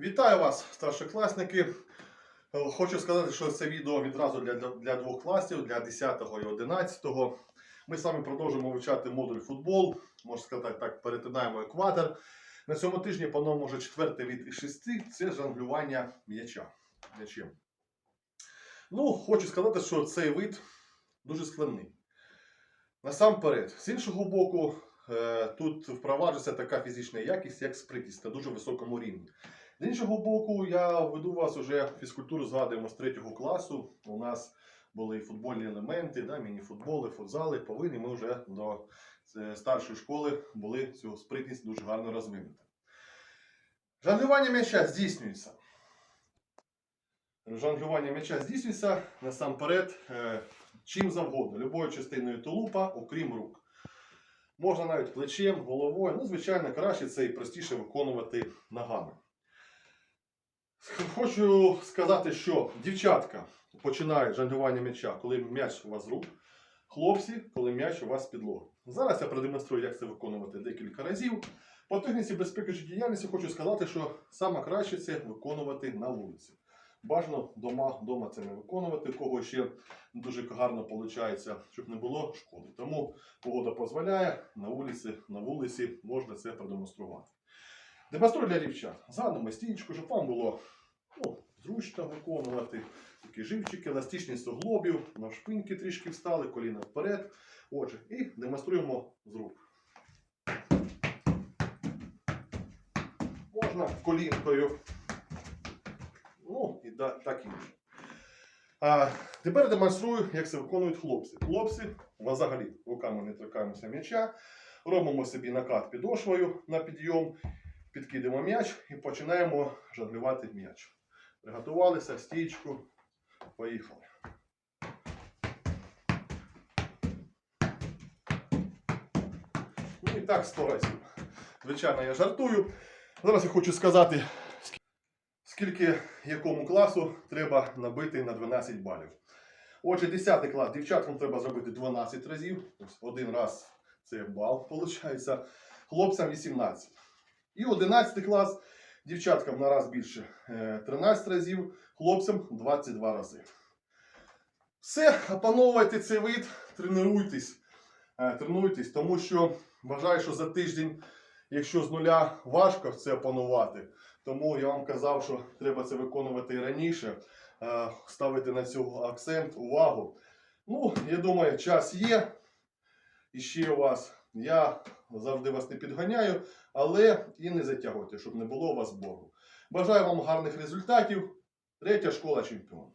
Вітаю вас, старшокласники. Хочу сказати, що це відео відразу для, для, двох класів, для 10 і 11. Ми з вами продовжуємо вивчати модуль футбол. Можна сказати так, перетинаємо екватор. На цьому тижні по новому вже четвертий від шести це жонглювання м'яча. м'ячем. Ну, хочу сказати, що цей вид дуже складний. Насамперед, з іншого боку, е, тут впроваджується така фізична якість, як спритність на дуже високому рівні. З іншого боку, я веду вас уже фізкультуру згадуємо з третього класу. У нас були футбольні елементи, да, міні-футболи, футзали. Повинні ми вже до е, старшої школи були цю спритність дуже гарно розвинути. Жонглювання м'яча здійснюється. Жонглювання м'яча здійснюється насамперед е, чим завгодно, любою частиною тулупа, окрім рук. Можна навіть плечем, головою. Ну, звичайно, краще це і простіше виконувати ногами. Хочу сказати, що дівчатка починають жонглювання м'яча, коли м'яч у вас з рук. Хлопці, коли м'яч у вас з підлоги. Зараз я продемонструю, як це виконувати декілька разів. По техніці безпеки життєдіяльності хочу сказати, що саме краще це виконувати на вулиці. Бажано дома, дома це не виконувати, кого ще дуже гарно виходить, щоб не було шкоди. Тому погода дозволяє, на вулиці, на вулиці можна це продемонструвати. Демонструю для дівчат. Згадуємо стіночку, щоб вам було ну, зручно виконувати. Такі живчики, еластичність суглобів, навшпиньки трішки встали, коліна вперед. Отже, і демонструємо з рук. Можна колінкою. Ну, і так інше. А, тепер демонструю, як це виконують хлопці. Хлопці, взагалі руками не торкаємося м'яча, робимо собі накат підошвою на підйом, підкидемо м'яч і починаємо жонглювати м'яч. Приготувалися, стійку, поїхали. Ну і так 100 разів. Звичайно, я жартую. Зараз я хочу сказати, скільки якому класу треба набити на 12 балів. Отже, 10 клас. Дівчаткам треба зробити 12 разів. Ось один раз це бал, виходить. Хлопцям 18. І 11 клас. Дівчаткам на раз більше е, 13 разів, хлопцям 22 рази. Все, опановуйте цей вид, тренуйтесь. Е, Тренуйтесь, тому що вважаю, що за тиждень, якщо з нуля важко це опанувати, тому я вам казав, що треба це виконувати і раніше, е, ставити на цього акцент, увагу. Ну, я думаю, час є. І ще у вас. Я завжди вас не підганяю, але і не затягуйте, щоб не було у вас боргу. Бажаю вам гарних результатів. Третя школа чемпіон.